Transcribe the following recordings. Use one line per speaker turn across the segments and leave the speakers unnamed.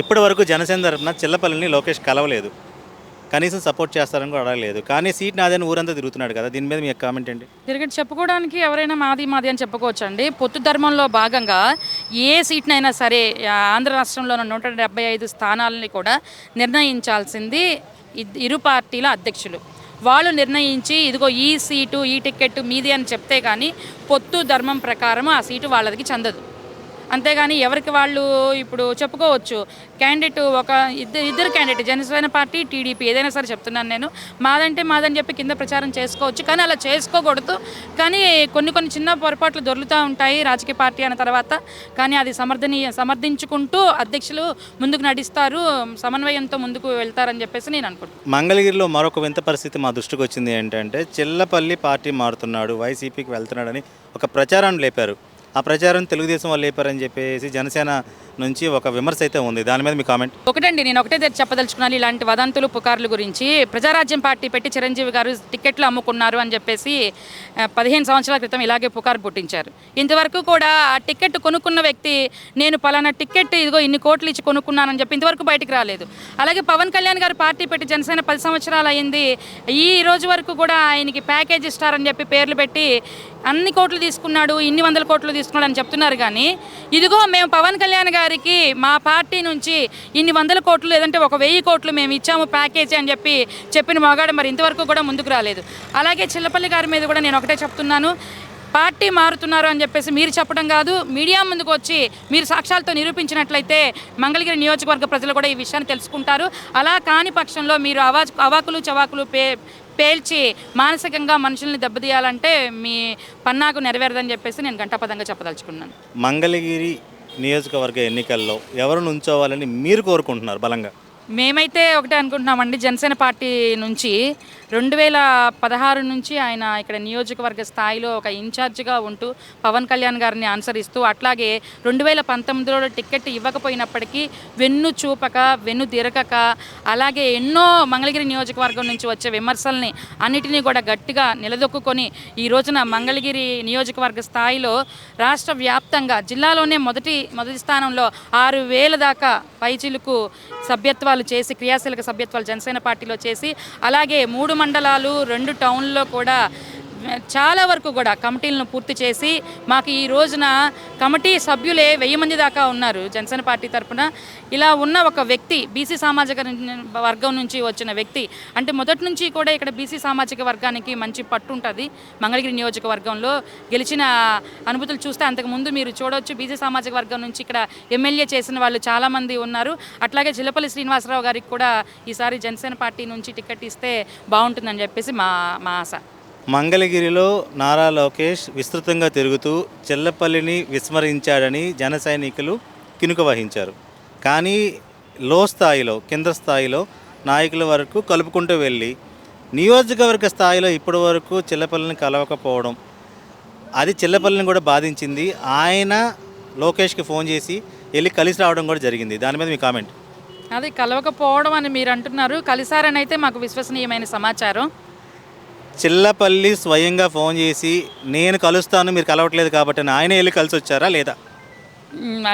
ఇప్పటి వరకు జనసేన తరపున చిల్లపల్లిని లోకేష్ కలవలేదు. కనీసం సపోర్ట్ చేస్తారని కూడా అడగలేదు. కానీ సీట్ నాదని ఊరంతా తిరుగుతున్నాడు కదా దీని మీద మీ కామెంట్ ఏంటి?
తిరిగి చెప్పుకోవడానికి ఎవరైనా మాది మాది అని చెప్పుకోవచ్చండి. పొత్తు ధర్మంలో భాగంగా ఏ సీట్నైనా సరే ఆంధ్ర రాష్ట్రంలో ఉన్న నూట డెబ్బై ఐదు స్థానాలని కూడా నిర్ణయించాల్సింది ఇరు పార్టీల అధ్యక్షులు. వాళ్ళు నిర్ణయించి ఇదిగో ఈ సీటు ఈ టికెట్ మీది అని చెప్తే కానీ పొత్తు ధర్మం ప్రకారం ఆ సీటు వాళ్ళకి చెందదు. అంతేగాని ఎవరికి వాళ్ళు ఇప్పుడు చెప్పుకోవచ్చు. క్యాండిడేట్ ఒక ఇద్దరు ఇద్దరు క్యాండిడేట్ జనసేన పార్టీ టీడీపీ ఏదైనా సరే చెప్తున్నాను నేను. మాదంటే మాదని చెప్పి కింద ప్రచారం చేసుకోవచ్చు. కానీ అలా చేసుకోకూడదు. కానీ కొన్ని కొన్ని చిన్న పొరపాట్లు దొరుకుతూ ఉంటాయి రాజకీయ పార్టీ అన్న తర్వాత. కానీ అది సమర్థనీయ సమర్థించుకుంటూ అధ్యక్షులు ముందుకు నడిస్తారు సమన్వయంతో ముందుకు వెళ్తారని చెప్పేసి నేను అనుకుంటున్నాను
మంగళగిరిలో మరొక వింత పరిస్థితి మా దృష్టికి వచ్చింది ఏంటంటే చిల్లపల్లి పార్టీ మారుతున్నాడు వైసీపీకి వెళ్తున్నాడని ఒక ప్రచారాన్ని లేపారు. ఆ ప్రచారం తెలుగుదేశం వాళ్ళు లేపారని చెప్పేసి జనసేన నుంచి ఒక విమర్శ అయితే ఉంది. దాని మీద మీ కామెంట్?
ఒకటండి నేను ఒకటే దగ్గర చెప్పదలుచుకున్నాను ఇలాంటి వదంతులు పుకార్లు గురించి. ప్రజారాజ్యం పార్టీ పెట్టి చిరంజీవి గారు టికెట్లు అమ్ముకున్నారు అని చెప్పేసి పదిహేను సంవత్సరాల క్రితం ఇలాగే పుకారు పుట్టించారు. ఇంతవరకు కూడా ఆ టికెట్ కొనుక్కున్న వ్యక్తి నేను పలానా టికెట్ ఇదిగో ఇన్ని కోట్లు ఇచ్చి కొనుక్కున్నానని చెప్పి ఇంతవరకు బయటకు రాలేదు. అలాగే పవన్ కళ్యాణ్ గారు పార్టీ పెట్టి జనసేన పది సంవత్సరాలు అయింది ఈ రోజు వరకు కూడా ఆయనకి ప్యాకేజ్ ఇస్తారని చెప్పి పేర్లు పెట్టి అన్ని కోట్లు తీసుకున్నాడు ఇన్ని వందల కోట్లు తీసుకున్నాడు అని చెప్తున్నారు కానీ ఇదిగో మేము పవన్ కళ్యాణ్ గారికి మా పార్టీ నుంచి ఇన్ని వందల కోట్లు లేదంటే ఒక వెయ్యి కోట్లు మేము ఇచ్చాము ప్యాకేజీ అని చెప్పి చెప్పిన మగాడు మరి ఇంతవరకు కూడా ముందుకు రాలేదు. అలాగే చిల్లపల్లి గారి మీద కూడా నేను ఒకటే చెప్తున్నాను పార్టీ మారుతున్నారు అని చెప్పేసి మీరు చెప్పడం కాదు మీడియా ముందుకు వచ్చి మీరు సాక్ష్యాలతో నిరూపించినట్లయితే మంగళగిరి నియోజకవర్గ ప్రజలు కూడా ఈ విషయాన్ని తెలుసుకుంటారు. అలా కాని పక్షంలో మీరు అవా అవాకులు చవాకులు పే పేల్చి మానసికంగా మనుషుల్ని దెబ్బతీయాలంటే మీ పన్నాకు నెరవేరదని చెప్పేసి నేను గంటాపదంగా చెప్పదలుచుకున్నాను.
మంగళగిరి నియోజకవర్గ ఎన్నికల్లో ఎవరు నుంచోవాలని మీరు కోరుకుంటున్నారు బలంగా?
మేమైతే ఒకటే అనుకుంటున్నామండి జనసేన పార్టీ నుంచి. రెండు వేల పదహారు నుంచి ఆయన ఇక్కడ నియోజకవర్గ స్థాయిలో ఒక ఇన్ఛార్జిగా ఉంటూ పవన్ కళ్యాణ్ గారిని అనుసరిస్తూ అట్లాగే రెండు వేల పంతొమ్మిదిలో టికెట్ ఇవ్వకపోయినప్పటికీ వెన్ను చూపక వెన్ను తిరగక అలాగే ఎన్నో మంగళగిరి నియోజకవర్గం నుంచి వచ్చే విమర్శల్ని అన్నిటినీ కూడా గట్టిగా నిలదొక్కుని ఈ రోజున మంగళగిరి నియోజకవర్గ స్థాయిలో రాష్ట్ర వ్యాప్తంగా జిల్లాలోనే మొదటి మొదటి స్థానంలో ఆరు వేల దాకా పైచిలకు సభ్యత్వాలు చేసి క్రియాశీలక సభ్యత్వాలు జనసేన పార్టీలో చేసి అలాగే మూడు మండలాలు రెండు టౌన్లో కూడా చాలా వరకు కూడా కమిటీలను పూర్తి చేసి మాకు ఈ రోజున కమిటీ సభ్యులే వెయ్యి మంది దాకా ఉన్నారు జనసేన పార్టీ తరపున. ఇలా ఉన్న ఒక వ్యక్తి బీసీ సామాజిక వర్గం నుంచి వచ్చిన వ్యక్తి అంటే మొదటి నుంచి కూడా ఇక్కడ బీసీ సామాజిక వర్గానికి మంచి పట్టు ఉంటుంది. మంగళగిరి నియోజకవర్గంలో గెలిచిన అనుభూతులు చూస్తే అంతకుముందు మీరు చూడవచ్చు బీసీ సామాజిక వర్గం నుంచి ఇక్కడ ఎమ్మెల్యే చేసిన వాళ్ళు చాలామంది ఉన్నారు. అట్లాగే జిల్లపల్లి శ్రీనివాసరావు గారికి కూడా ఈసారి జనసేన పార్టీ నుంచి టికెట్ ఇస్తే బాగుంటుందని చెప్పేసి మా మా ఆశ.
మంగళగిరిలో నారా లోకేష్ విస్తృతంగా తిరుగుతూ చెల్లపల్లిని విస్మరించాడని జన సైనికులు కినుక వహించారు. కానీ లో స్థాయిలో కింద స్థాయిలో నాయకుల వరకు కలుపుకుంటూ వెళ్ళి నియోజకవర్గ స్థాయిలో ఇప్పటి వరకు చిల్లపల్లిని కలవకపోవడం అది చిల్లపల్లిని కూడా బాధించింది. ఆయన లోకేష్కి ఫోన్ చేసి వెళ్ళి కలిసి రావడం కూడా జరిగింది. దాని మీద మీ కామెంట్?
అది కలవకపోవడం అని మీరు అంటున్నారు. కలిసారని అయితే మాకు విశ్వసనీయమైన సమాచారం.
చిల్లపల్లి స్వయంగా ఫోన్ చేసి నేను కలుస్తాను మీరు కలవట్లేదు కాబట్టి ఆయన ఆయనే వెళ్ళి కలిసి వచ్చారా లేదా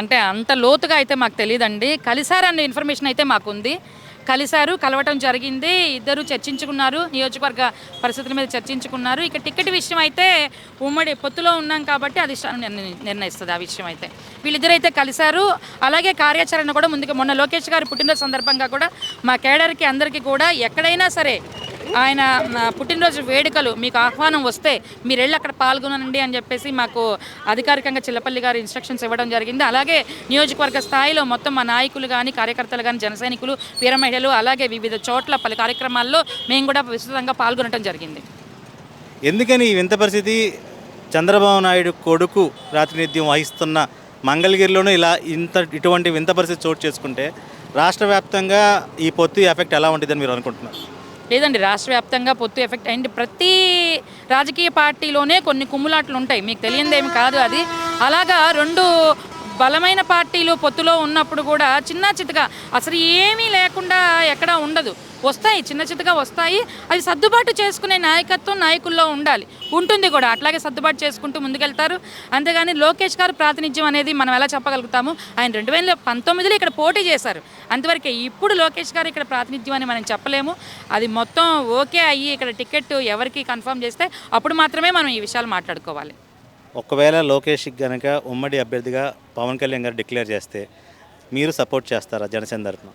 అంటే అంత లోతుగా అయితే మాకు తెలియదండి కలిసారన్న ఇన్ఫర్మేషన్ అయితే మాకుంది. కలిశారు కలవటం జరిగింది. ఇద్దరు చర్చించుకున్నారు నియోజకవర్గ పరిస్థితుల మీద చర్చించుకున్నారు. ఇక టికెట్ విషయం అయితే ఉమ్మడి పొత్తులో ఉన్నాం కాబట్టి అది నిర్ణయిస్తుంది ఆ విషయం అయితే. వీళ్ళిద్దరైతే కలిశారు. అలాగే కార్యాచరణ కూడా ముందుగా మొన్న లోకేష్ గారి పుట్టినరోజు సందర్భంగా కూడా మా కేడర్కి అందరికీ కూడా ఎక్కడైనా సరే ఆయన నా పుట్టినరోజు వేడుకలు మీకు ఆహ్వానం వస్తే మీరు వెళ్ళి అక్కడ పాల్గొనండి అని చెప్పేసి మాకు అధికారికంగా చిల్లపల్లి గారు ఇన్స్ట్రక్షన్స్ ఇవ్వడం జరిగింది. అలాగే నియోజకవర్గ స్థాయిలో మొత్తం మా నాయకులు కానీ కార్యకర్తలు కానీ జన సైనికులు వీర మహిళలు అలాగే వివిధ చోట్ల పలు కార్యక్రమాల్లో మేము కూడా విస్తృతంగా పాల్గొనడం జరిగింది.
ఎందుకని ఈ వింత పరిస్థితి? చంద్రబాబు నాయుడు కొడుకు ప్రాతినిధ్యం వహిస్తున్న మంగళగిరిలోనూ ఇలా ఇంత ఇటువంటి వింత పరిస్థితి చోటు చేసుకుంటే రాష్ట్ర వ్యాప్తంగా ఈ పొత్తు ఎఫెక్ట్ ఎలా ఉంటుందని మీరు అనుకుంటున్నారు?
లేదండి రాష్ట్ర వ్యాప్తంగా పొత్తు ఎఫెక్ట్ అండ్ ప్రతి రాజకీయ పార్టీలోనే కొన్ని కుమ్ములాట్లు ఉంటాయి. మీకు తెలియదేమి కాదు అది. అలాగా రెండు బలమైన పార్టీలు పొత్తులో ఉన్నప్పుడు కూడా చిన్న చితగా అసలు ఏమీ లేకుండా ఎక్కడా ఉండదు. వస్తాయి చిన్న చిన్నగా వస్తాయి. అది సర్దుబాటు చేసుకునే నాయకత్వం నాయకుల్లో ఉండాలి. ఉంటుంది కూడా అట్లాగే సర్దుబాటు చేసుకుంటూ ముందుకెళ్తారు. అంతేగాని లోకేష్ గారు ప్రాతినిధ్యం అనేది మనం ఎలా చెప్పగలుగుతాము? ఆయన రెండు వేల పంతొమ్మిదిలో ఇక్కడ పోటీ చేశారు. అంతవరకే ఇప్పుడు లోకేష్ గారు ఇక్కడ ప్రాతినిధ్యం అని మనం చెప్పలేము. అది మొత్తం ఓకే అయ్యి ఇక్కడ టికెట్ ఎవరికి కన్ఫర్మ్ చేస్తే అప్పుడు మాత్రమే మనం ఈ విషయాలు మాట్లాడుకోవాలి.
ఒకవేళ లోకేష్ గనక ఉమ్మడి అభ్యర్థిగా పవన్ కళ్యాణ్ గారు డిక్లేర్ చేస్తే మీరు సపోర్ట్ చేస్తారా జనసేన తరఫున?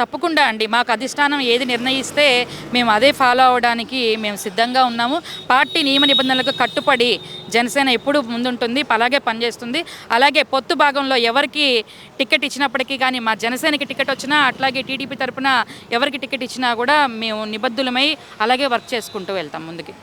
తప్పకుండా అండి. మాకు అధిష్టానం ఏది నిర్ణయిస్తే మేము అదే ఫాలో అవడానికి మేము సిద్ధంగా ఉన్నాము. పార్టీ నియమ నిబంధనలకు కట్టుబడి జనసేన ఎప్పుడు ముందుంటుంది అలాగే పనిచేస్తుంది. అలాగే పొత్తు భాగంలో ఎవరికి టికెట్ ఇచ్చినప్పటికీ కానీ మా జనసేనకి టికెట్ వచ్చినా అట్లాగే టీడీపీ తరఫున ఎవరికి టికెట్ ఇచ్చినా కూడా మేము నిబద్ధులమై అలాగే వర్క్ చేసుకుంటూ వెళ్తాం ముందుకి.